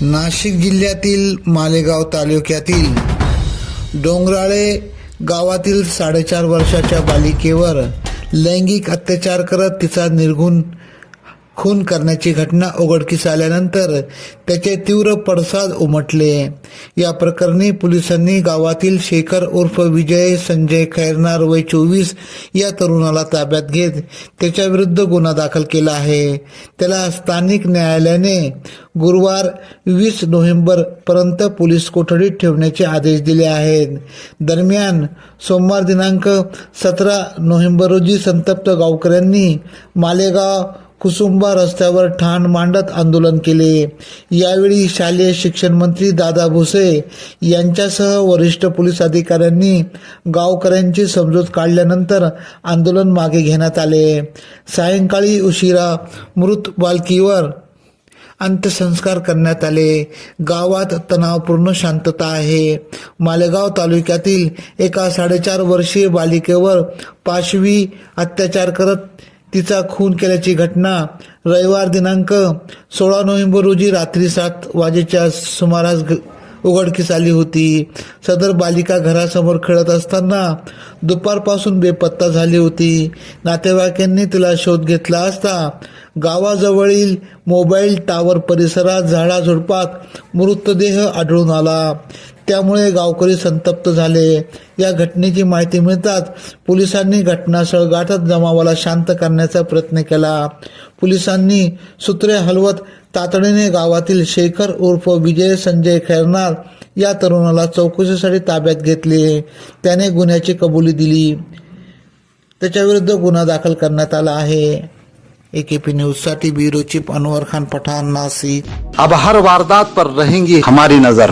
नाशिक जिल्ह्यातील मालेगाव तालुक्यातील डोंगराळे गावातील साडेचार वर्षाच्या बालिकेवर लैंगिक अत्याचार करत तिचा निर्गुण खून करण्याची घटना उघडकीस आल्यानंतर त्याचे तीव्र पडसाद उमटले. या प्रकरणी पोलिसांनी गावातील शेखर उर्फ विजय संजय खैरनार वय चोवीस या तरुणाला ताब्यात घेत त्याच्या विरुद्ध गुन्हा दाखल केला आहे. त्याला स्थानिक न्यायालयाने गुरुवार वीस नोव्हेंबर पर्यंत पोलीस कोठडीत ठेवण्याचे आदेश दिले आहेत. दरम्यान सोमवार दिनांक सतरा नोव्हेंबर रोजी संतप्त गावकऱ्यांनी मालेगाव कुसुंबा रस्त्यावर ठाण मांडत आंदोलन केले. यावेळी शालेय शिक्षण मंत्री दादा भुसे यांच्यासह वरिष्ठ पोलीस अधिकाऱ्यांनी गावकऱ्यांची समजूत काढल्यानंतर आंदोलन मागे घेण्यात आले. सायंकाळी उशिरा मृत बालकीवर अंत्यसंस्कार करण्यात आले. गावात तणावपूर्ण शांतता आहे. मालेगाव तालुक्यातील एका साडेचार वर्षीय बालिकेवर पाशवी अत्याचार करत तिचा खून केल्याची घटना रविवार दिनांक सोळा नोव्हेंबर रोजी रात्री सात वाजेच्या सुमारास उघडकीस आली होती. सदर बालिका घरासमोर खेळत असताना दुपारपासून बेपत्ता झाली होती. नातेवाईकांनी तिला शोध घेतला असता गावाजवळील मोबाईल टावर परिसरात झाडाझुडपात मृतदेह आढळून आला. त्यामुळे गावकरी संतप्त झाले. या घटनेची माहिती मिळताच पोलिसांनी घटनास्थळ गाठत जमावाला शांत करण्याचा प्रयत्न केला. पोलिसांनी सूत्रे हलवत तातडीने गावातील शेखर उर्फ विजय संजय खैरनार या तरुणाला चौकशीसाठी ताब्यात घेतले. त्याने गुन्ह्याची कबुली दिली. त्याच्याविरुद्ध गुन्हा दाखल करण्यात आला आहे. एकेपी न्यूजसाठी ब्युरो चीफ अनवर खान पठाण नासी अब हर वारदात पर रहेंगी हमारी नजर।